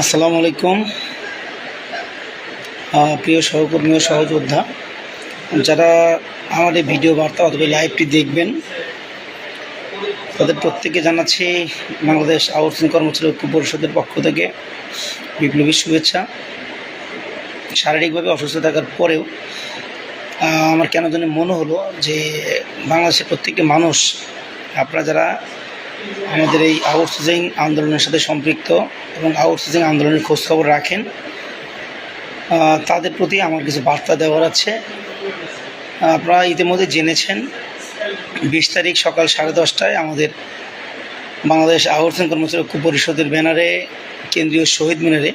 আসসালামু আলাইকুম। প্রিয় সহকর্মী ও সহযোদ্ধা, যারা আমাদের ভিডিও বার্তা অথবা লাইভটি দেখবেন, তাদের প্রত্যেকে জানাচ্ছি বাংলাদেশ আউটসোর্সিং কর্মচারী ঐক্য পরিষদের পক্ষ থেকে বিপ্লবী শুভেচ্ছা। শারীরিকভাবে অসুস্থ থাকার পরেও আমার কেন জানি মনে হলো যে বাংলাদেশের প্রত্যেকটি মানুষ, আপনারা যারা আমাদের এই আউটসোর্সিং আন্দোলনের সাথে সম্পৃক্ত এবং আউটসোর্সিং আন্দোলনের খোঁজখবর রাখেন। তাদের প্রতি আমার কিছু বার্তা দেওয়ার আছে। আপনারা ইতিমধ্যে জেনেছেন, বিশ তারিখ সকাল সাড়ে দশটায় আমাদের বাংলাদেশ আউটসোর্সিং কর্মচারী ঐক্য পরিষদের ব্যানারে, কেন্দ্রীয় শহীদ মিনারে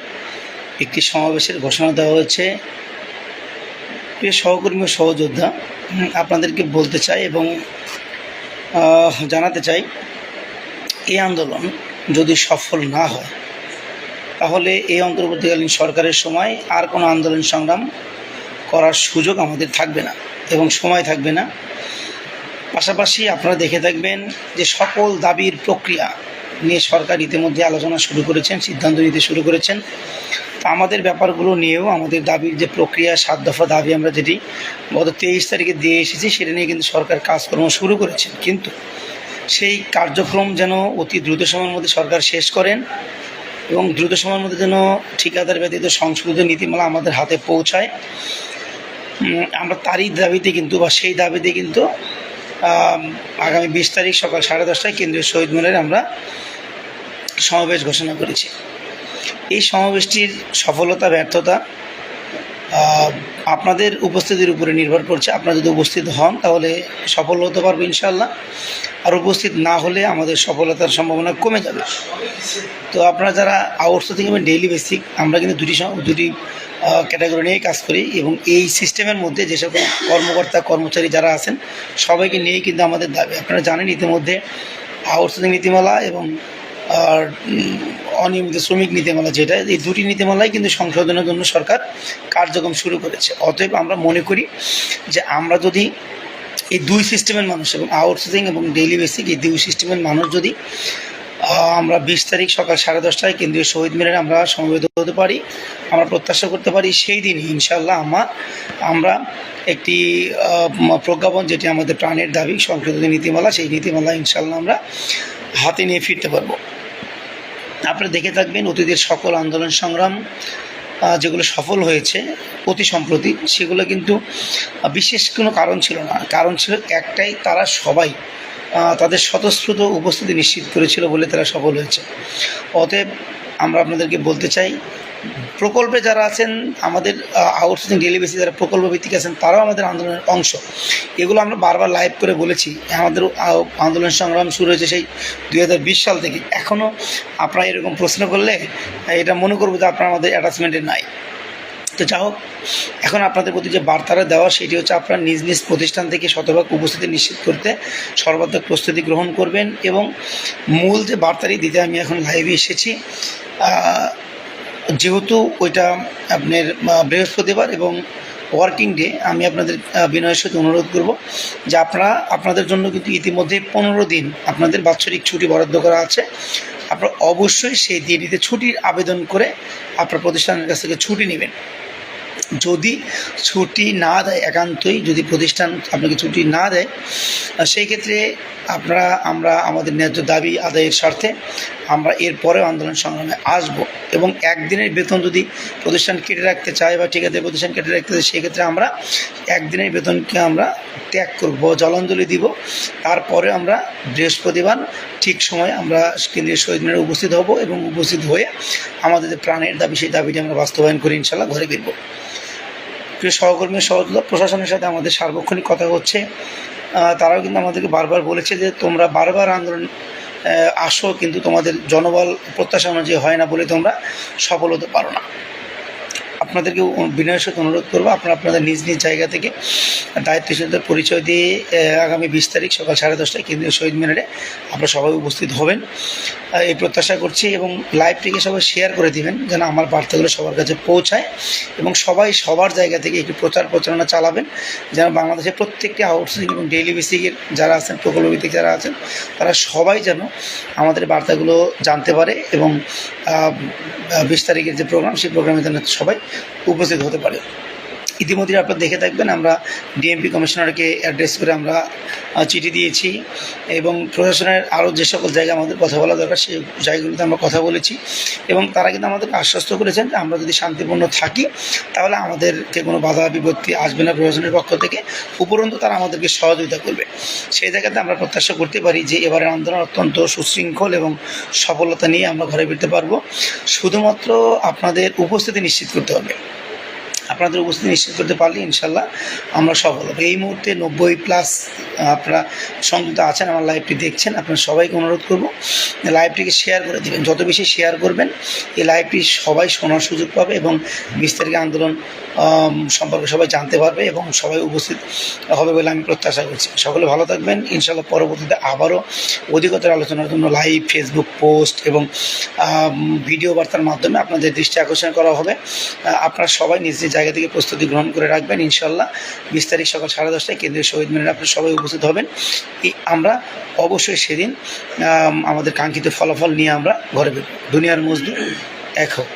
একটি সমাবেশের ঘোষণা দেওয়া হয়েছে। প্রিয় সহকর্মী ও সহযোদ্ধা, আপনাদেরকে বলতে চাই এবং জানাতে চাই এই আন্দোলন যদি সফল না হয়, তাহলে এই অন্তর্বর্তীকালীন সরকারের সময় আর কোনো আন্দোলন সংগ্রাম করার সুযোগ আমাদের থাকবে না এবং সময় থাকবে না। পাশাপাশি আপনারা দেখে থাকবেন যে সকল দাবির প্রক্রিয়া নিয়ে সরকার ইতিমধ্যে আলোচনা শুরু করেছেন, সিদ্ধান্ত নিতে শুরু করেছেন। আমাদের ব্যাপারগুলো নিয়েও আমাদের দাবির যে প্রক্রিয়া, সাত দফা দাবি আমরা যেটি গত তেইশ তারিখে দিয়ে এসেছি, সেটা নিয়ে কিন্তু সরকার কাজকর্ম শুরু করেছেন। কিন্তু সেই কার্যক্রম যেন অতি দ্রুত সময়ের মধ্যে সরকার শেষ করেন এবং দ্রুত সময়ের মধ্যে যেন ঠিকাদার ব্যতীত সংশোধিত নীতিমালা আমাদের হাতে পৌঁছায়। আমরা তারই দাবিতে কিন্তু বা সেই দাবিতে কিন্তু আগামী বিশ তারিখ সকাল সাড়ে দশটায় কেন্দ্রীয় শহীদ মিনারে আমরা সমাবেশ ঘোষণা করেছি। এই সমাবেশটির সফলতা, ব্যর্থতা আপনাদের উপস্থিতির উপরে নির্ভর করছে। আপনারা যদি উপস্থিত হন, তাহলে সফল হতে পারব ইনশাল্লাহ আর উপস্থিত না হলে আমাদের সফলতার সম্ভাবনা কমে যাবে। তো আপনারা যারা আউটসোর্সিং এবং ডেইলি বেসিক আমরা কিন্তু দুটি দুটি ক্যাটাগরি নিয়েই কাজ করি এবং এই সিস্টেমের মধ্যে যে সকল কর্মকর্তা, কর্মচারী যারা আছেন, সবাইকে নিয়েই কিন্তু আমাদের দাবি। আপনারা জানেন ইতিমধ্যে আউটসোর্সিং নীতিমালা এবং অনিয়মিত শ্রমিক নীতিমালা যেটা, এই দুটি নীতিমালাই কিন্তু সংশোধনের জন্য সরকার কার্যক্রম শুরু করেছে। অতএব আমরা মনে করি যে আমরা যদি এই দুই সিস্টেমের মানুষ এবং আউটসোর্সিং এবং ডেইলি বেসিক এই দুই সিস্টেমের মানুষ যদি আমরা বিশ তারিখ সকাল সাড়ে দশটায় কেন্দ্রীয় শহীদ মিনারে আমরা সমবেত হতে পারি, আমরা প্রত্যাশা করতে পারি, সেই দিনই ইনশাল্লাহ আমার আমরা একটি প্রজ্ঞাপন যেটি আমাদের প্রাণের দাবি সংশোধিত নীতিমালা, সেই নীতিমালা ইনশাল্লাহ আমরা হাতে নিয়ে ফিরতে পারব। আপনারা দেখে থাকবেন অতীতের সকল আন্দোলন সংগ্রাম যেগুলো সফল হয়েছে, অতি সম্প্রতি, সেগুলো কিন্তু বিশেষ কোনো কারণ ছিল না। কারণ ছিল একটাই, তারা সবাই তাদের স্বতঃস্ফূর্ত উপস্থিতি নিশ্চিত করেছিল বলে তারা সফল হয়েছে। অতএব আমরা আপনাদেরকে বলতে চাই, প্রকল্পে যারা আছেন, আমাদের আউটসোর্সিং ডেলি বেসিস যারা প্রকল্প ভিত্তিক আছেন, তারাও আমাদের আন্দোলনের অংশ। এগুলো আমরা বারবার লাইভ করে বলেছি। আমাদের আন্দোলন সংগ্রাম শুরু হয়েছে সেই দু হাজার বিশ সাল থেকে। এখনও আপনারা এরকম প্রশ্ন করলে, এটা মনে করব যে আপনারা আমাদের অ্যাটাচমেন্টে নাই। তো যা হোক, এখন আপনাদের প্রতি যে বার্তাটা দেওয়া, সেটি হচ্ছে আপনারা নিজ নিজ প্রতিষ্ঠান থেকে শতভাগ উপস্থিতি নিশ্চিত করতে সর্বাত্মক প্রস্তুতি গ্রহণ করবেন এবং মূল যে বার্তাটি দিতে আমি এখন লাইভে এসেছি যেহেতু ওইটা আপনার বৃহস্পতিবার এবং ওয়ার্কিং ডে আমি আপনাদের বিনয়ের সাথে অনুরোধ করব যে আপনারা, আপনাদের জন্য কিন্তু ইতিমধ্যে পনেরো দিন আপনাদের বাৎসরিক ছুটি বরাদ্দ করা আছে। আপনারা অবশ্যই সেই দিনটিতে ছুটির আবেদন করে আপনার প্রতিষ্ঠানের কাছ থেকে ছুটি নেবেন। যদি ছুটি না দেয় একান্তই, যদি প্রতিষ্ঠান আপনাকে ছুটি না দেয় সেই ক্ষেত্রে আপনারা, আমরা আমাদের ন্যায্য দাবি আদায়ের স্বার্থে আমরা এরপরেও আন্দোলন সংগ্রামে আসব এবং একদিনের বেতন যদি প্রতিষ্ঠান কেটে রাখতে চায় বা ঠিকাদার প্রতিষ্ঠান কেটে রাখতে চায় সেক্ষেত্রে আমরা একদিনের বেতনকে আমরা ত্যাগ করব, জলাঞ্জলি দিব। তারপরে আমরা বৃহস্পতিবার ঠিক সময় আমরা কেন্দ্রীয় শহীদ মিনারে উপস্থিত হব এবং উপস্থিত হয়ে আমাদের যে প্রাণের দাবি, সেই দাবিটি আমরা বাস্তবায়ন করে ইনশাল্লাহ ঘরে ফিরব। প্রিয় সহকর্মী সহযোগিতা প্রশাসনের সাথে আমাদের সার্বক্ষণিক কথা হচ্ছে। তারাও কিন্তু আমাদেরকে বারবার বলেছে যে তোমরা বারবার আন্দোলন আসো, কিন্তু তোমাদের জনবল প্রত্যাশা অনুযায়ী হয় না বলে তোমরা সফল হতে পারো না। আপনাদেরকে বিনয়ের সাথে অনুরোধ করব, আপনারা আপনাদের নিজ নিজ জায়গা থেকে দায়িত্বশীলদের পরিচয় দিয়ে আগামী বিশ তারিখ সকাল সাড়ে দশটায় কেন্দ্রীয় শহীদ মিনারে আপনারা সবাই উপস্থিত হবেন। এই প্রত্যাশা করছি এবং লাইভটিকে সবাই শেয়ার করে দিবেন, যেন আমার বার্তাগুলো সবার কাছে পৌঁছায় এবং সবাই সবার জায়গা থেকে একটু প্রচার প্রচারণা চালাবেন, যেন বাংলাদেশের প্রত্যেকটি আউটসোর্সিং এবং ডেইলি বেসিকের যারা আছেন প্রকল্পভিত্তিক যারা আছেন, তারা সবাই যেন আমাদের বার্তাগুলো জানতে পারে এবং বিশ তারিখের যে প্রোগ্রাম সেই প্রোগ্রামে যেন সবাই উপস্থিত হতে পারে। ইতিমধ্যে আপনারা দেখে থাকবেন, আমরা ডিএমপি কমিশনারকে অ্যাড্রেস করে আমরা চিঠি দিয়েছি এবং প্রশাসনের আরও যে সকল জায়গায় আমাদের কথা বলা দরকার, সেই জায়গাগুলোতে আমরা কথা বলেছি এবং তারা কিন্তু আমাদেরকে আশ্বস্ত করেছেন যে আমরা যদি শান্তিপূর্ণ থাকি, তাহলে আমাদেরকে কোনো বাধা বিপত্তি আসবে না প্রশাসনের পক্ষ থেকে, উপরন্তু তারা আমাদেরকে সহযোগিতা করবে। সেই জায়গাতে আমরা প্রত্যাশা করতে পারি যে এবারের আন্দোলন অত্যন্ত সুশৃঙ্খল এবং সফলতা নিয়ে আমরা ঘরে ফিরতে পারব। শুধুমাত্র আপনাদের উপস্থিতি নিশ্চিত করতে হবে। আপনাদের উপস্থিতি নিশ্চিত করতে পারলে ইনশাল্লাহ আমরা সফল হব। এই মুহূর্তে নব্বই প্লাস আপনারা সংযুক্ত আছেন, আমার লাইভটি দেখছেন আপনারা সবাইকে অনুরোধ করব লাইভটিকে শেয়ার করে দেবেন। যত বেশি শেয়ার করবেন, এই লাইভটি সবাই শোনার সুযোগ পাবে এবং বিশ তারিখে আন্দোলন সম্পর্কে সবাই জানতে পারবে এবং সবাই উপস্থিত হবে বলে আমি প্রত্যাশা করছি। সকলে ভালো থাকবেন। ইনশাল্লাহ পরবর্তীতে আবারও অধিকতর আলোচনার জন্য লাইভ ফেসবুক পোস্ট এবং ভিডিও বার্তার মাধ্যমে আপনাদের দৃষ্টি আকর্ষণ করা হবে। আপনারা সবাই নিজ জায়গা থেকে প্রস্তুতি গ্রহণ করে রাখবেন ইনশাল্লাহ বিশ তারিখ সকাল সাড়ে দশটায় কেন্দ্রীয় শহীদ মিনারে আপনার সবাই উপস্থিত হবেন। আমরা অবশ্যই সেদিন আমাদের কাঙ্ক্ষিত ফলাফল নিয়ে আমরা ঘরে দুনিয়ার মজদুর এক হোক।